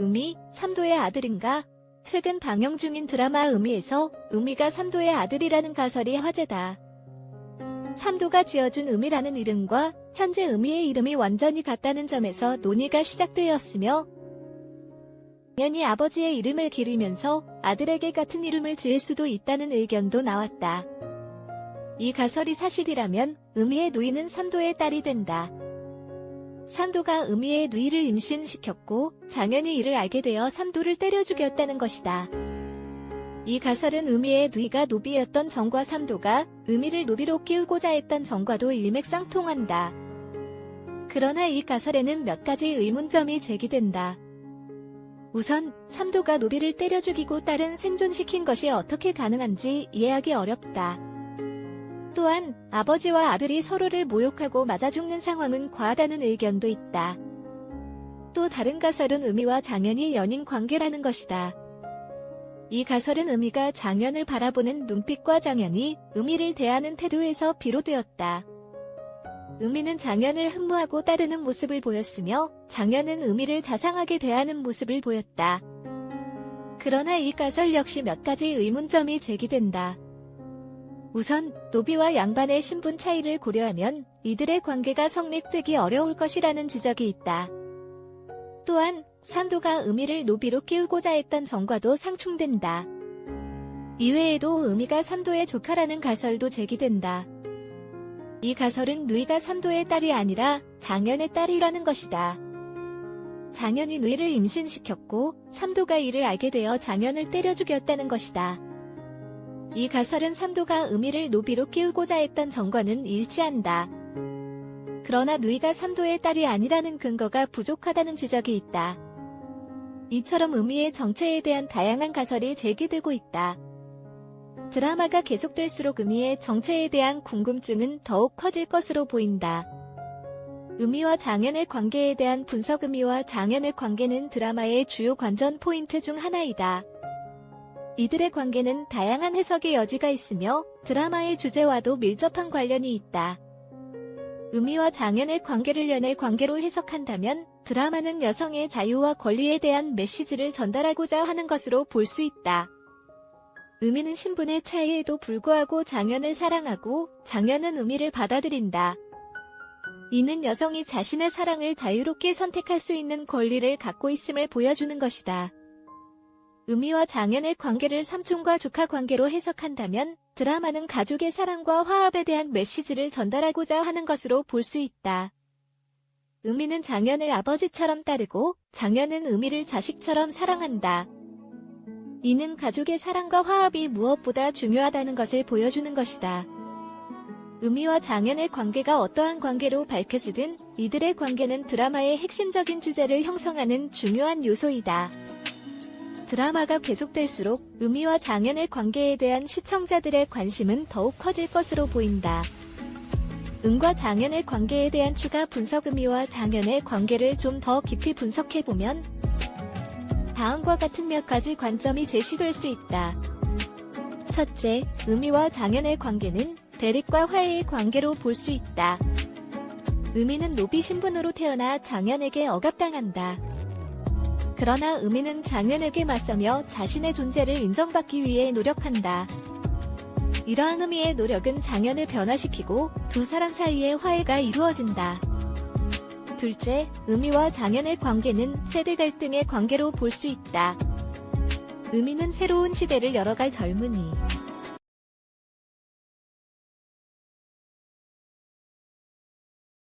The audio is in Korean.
음이 삼도의 아들인가? 최근 방영 중인 드라마 음이에서 음이가 삼도의 아들이라는 가설이 화제다. 삼도가 지어준 음이라는 이름과 현재 음이의 이름이 완전히 같다는 점에서 논의가 시작되었으며 당연히 아버지의 이름을 기리면서 아들에게 같은 이름을 지을 수도 있다는 의견도 나왔다. 이 가설이 사실이라면 음이의 누이는 삼도의 딸이 된다. 삼도가 음이의 누이를 임신시켰고 장현이 이를 알게 되어 삼도를 때려 죽였다는 것이다. 이 가설은 음이의 누이가 노비였던 정과 삼도가 음이를 노비로 키우고자 했던 정과도 일맥상통한다. 그러나 이 가설에는 몇 가지 의문점이 제기된다. 우선 삼도가 노비를 때려 죽이고 딸은 생존시킨 것이 어떻게 가능한지 이해하기 어렵다. 또한 아버지와 아들이 서로를 모욕하고 맞아 죽는 상황은 과하다는 의견도 있다. 또 다른 가설은 음이와 장현이 연인 관계라는 것이다. 이 가설은 음이가 장현을 바라보는 눈빛과 장현이 음이를 대하는 태도에서 비롯되었다. 음이는 장현을 흠모하고 따르는 모습을 보였으며 장현은 음이를 자상하게 대하는 모습을 보였다. 그러나 이 가설 역시 몇 가지 의문점이 제기된다. 우선 노비와 양반의 신분 차이를 고려하면 이들의 관계가 성립되기 어려울 것이라는 지적이 있다. 또한 산도가 의미를 노비로 키우고자 했던 정과도 상충된다. 이외에도 의미가 삼도의 조카라는 가설도 제기된다. 이 가설은 누이가 삼도의 딸이 아니라 장현의 딸이라는 것이다. 장현이 누이를 임신시켰고 삼도가 이를 알게 되어 장현을 때려 죽였다는 것이다. 이 가설은 삼도가 의미를 노비로 키우고자 했던 정과는 일치한다. 그러나 누이가 삼도의 딸이 아니라는 근거가 부족하다는 지적이 있다. 이처럼 의미의 정체에 대한 다양한 가설이 제기되고 있다. 드라마가 계속될수록 의미의 정체에 대한 궁금증은 더욱 커질 것으로 보인다. 의미와 장현의 관계에 대한 분석 의미와 장현의 관계는 드라마의 주요 관전 포인트 중 하나이다. 이들의 관계는 다양한 해석의 여지가 있으며 드라마의 주제와도 밀접한 관련이 있다. 의미와 장현의 관계를 연애 관계로 해석한다면 드라마는 여성의 자유와 권리에 대한 메시지를 전달하고자 하는 것으로 볼 수 있다. 의미는 신분의 차이에도 불구하고 장현을 사랑하고 장현은 의미를 받아들인다. 이는 여성이 자신의 사랑을 자유롭게 선택할 수 있는 권리를 갖고 있음을 보여주는 것이다. 의미와 장현의 관계를 삼촌과 조카 관계로 해석한다면 드라마는 가족의 사랑과 화합에 대한 메시지를 전달하고자 하는 것으로 볼 수 있다. 의미는 장현을 아버지처럼 따르고 장현은 의미를 자식처럼 사랑한다. 이는 가족의 사랑과 화합이 무엇보다 중요하다는 것을 보여주는 것이다. 의미와 장현의 관계가 어떠한 관계로 밝혀지든 이들의 관계는 드라마의 핵심적인 주제를 형성하는 중요한 요소이다. 드라마가 계속될수록 의미와 장현의 관계에 대한 시청자들의 관심은 더욱 커질 것으로 보인다. 음과 장현의 관계에 대한 추가 분석 의미와 장현의 관계를 좀 더 깊이 분석해보면 다음과 같은 몇 가지 관점이 제시될 수 있다. 첫째, 의미와 장현의 관계는 대립과 화해의 관계로 볼 수 있다. 의미는 노비 신분으로 태어나 장현에게 억압당한다. 그러나 의미는 장현에게 맞서며 자신의 존재를 인정받기 위해 노력한다. 이러한 의미의 노력은 장현을 변화시키고 두 사람 사이의 화해가 이루어진다. 둘째, 의미와 장현의 관계는 세대 갈등의 관계로 볼 수 있다. 의미는 새로운 시대를 열어갈 젊은이.